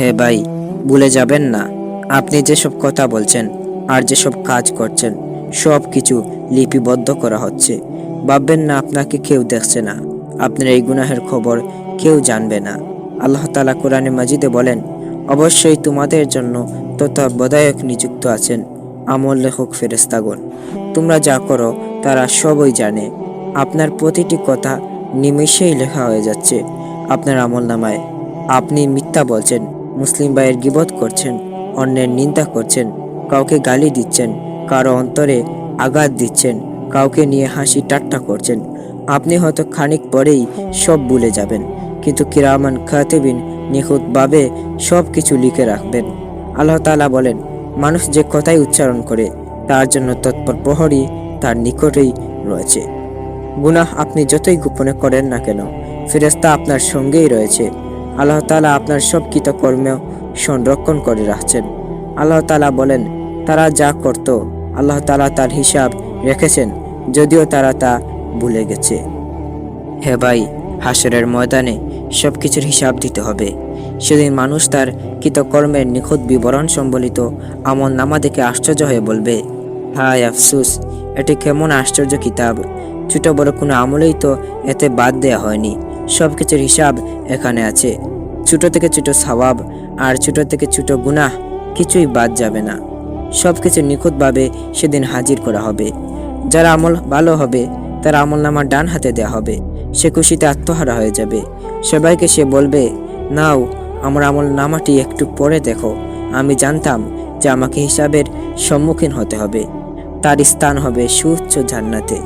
হে ভাই, ভুলে যাবেন না। আপনি যেসব কথা বলছেন আর যেসব কাজ করছেন, সব কিছু লিপিবদ্ধ করা হচ্ছে। ভাববেন না, আপনাকে কেউ দেখছে না। আপনার এই গুনাহের খবর কেউ জানবে না। আল্লাহ তালা কোরআনে মাজিদে বলেন, অবশ্যই তোমাদের জন্য তত্ত্বাবধায়ক নিযুক্ত আছেন আমল লেখক ফেরেস্তাগণ তোমরা যা করো, তারা সবই জানে। আপনার প্রতিটি কথা নিমেষেই লেখা হয়ে যাচ্ছে। আপনার আমল নামায় আপনি মিথ্যা বলছেন মুসলিম ভাইয়ের গিবত করছেন, অন্যের নিন্দা করছেন, কাউকে গালি দিচ্ছেন, কারও অন্তরে আঘাত দিচ্ছেন, কাউকে নিয়ে হাসি ঠাট্টা করছেন। আপনি হয়তো খানিক পরেই সব ভুলে যাবেন, কিন্তু কিরামান খাতেবিন নিখুঁতভাবে সব কিছু লিখে রাখবেন। আল্লাহ তাআলা বলেন, মানুষ যে কথাই উচ্চারণ করে, তার জন্য তৎপর প্রহরী তার নিকটেই রয়েছে। গুনাহ আপনি যতই গোপনে করেন না কেন ফেরেস্তা আপনার সঙ্গেই রয়েছে। আল্লাহ তালা আপনার সব কৃতকর্মেও সংরক্ষণ করে রাখছেন। আল্লাহ তালা বলেন, তারা যা করত, আল্লাহ তালা তার হিসাব রেখেছেন, যদিও তারা তা ভুলে গেছে। হে ভাই, হাসরের ময়দানে সব কিছুর হিসাব দিতে হবে। সেদিন মানুষ তার কৃতকর্মের নিখুঁত বিবরণ সম্বলিত আমল নামা দেখে আশ্চর্য হয়ে বলবে, হায় আফসুস, এটি কেমন আশ্চর্য কিতাব। ছোট বড় কোনো আমলেই তো এতে বাদ দেয়া হয়নি। সব কিছুর হিসাব এখানে আছে। ছোট থেকে ছোট সওয়াব আর ছোট থেকে ছোট গুনাহ কিছুই বাদ যাবে না। সব কিছু নিখুঁতভাবে সেদিন হাজির করা হবে। যারা আমল ভালো হবে, তার আমল নামা ডান হাতে দেওয়া হবে। সে খুশিতে আত্মহারা হয়ে যাবে। সবাইকে সে বলবে, নাও, আমার আমল নামাটি একটু পরে দেখো। আমি জানতাম যে আমাকে হিসাবের সম্মুখীন হতে হবে। তার স্থান হবে সুউচ্চ জান্নাতে।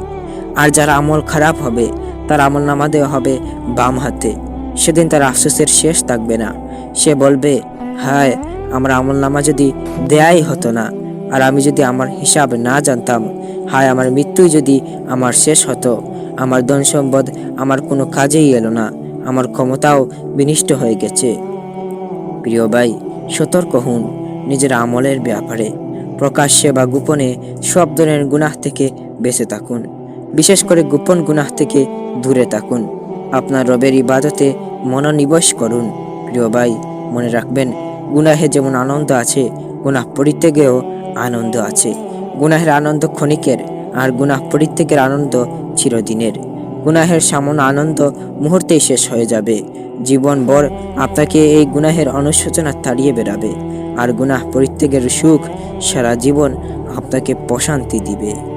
আর যারা আমল খারাপ হবে তার আমল নামা দেওয়া হবে বাম হাতে। সেদিন তার আফসোসের শেষ থাকবে না। সে বলবে, হায়, আমার আমল নামা যদি দেয়াই হতো না, আর আমি যদি আমার হিসাব না জানতাম, হায়, আমার মৃত্যুই যদি আমার শেষ হতো, আমার ধন সম্পদ আমার কোনো কাজেই এলো না, আমার ক্ষমতাও বিনিষ্ট হয়ে গেছে। প্রিয় ভাই, সতর্ক হন নিজের আমলের ব্যাপারে। প্রকাশ্যে বা গোপনে সব ধরনের গুনাহ থেকে বেঁচে থাকুন। বিশেষ করে গোপন গুনাহ থেকে দূরে থাকুন। আপনার রবের ইবাদতে মনোনিবেশ করুন। প্রিয় ভাই, মনে রাখবেন, গুনাহে যেমন আনন্দ আছে, গুনাহ পরিত্যাগেও আনন্দ আছে। গুনাহের আনন্দ ক্ষণিকের, আর গুনাহ পরিত্যাগের আনন্দ চিরদিনের। গুনাহের সামান্য আনন্দ মুহূর্তেই শেষ হয়ে যাবে। জীবনভর আপনাকে এই গুনাহের অনুশোচনা তাড়িয়ে বেড়াবে। আর গুনাহ পরিত্যাগের সুখ সারা জীবন আপনাকে প্রশান্তি দিবে।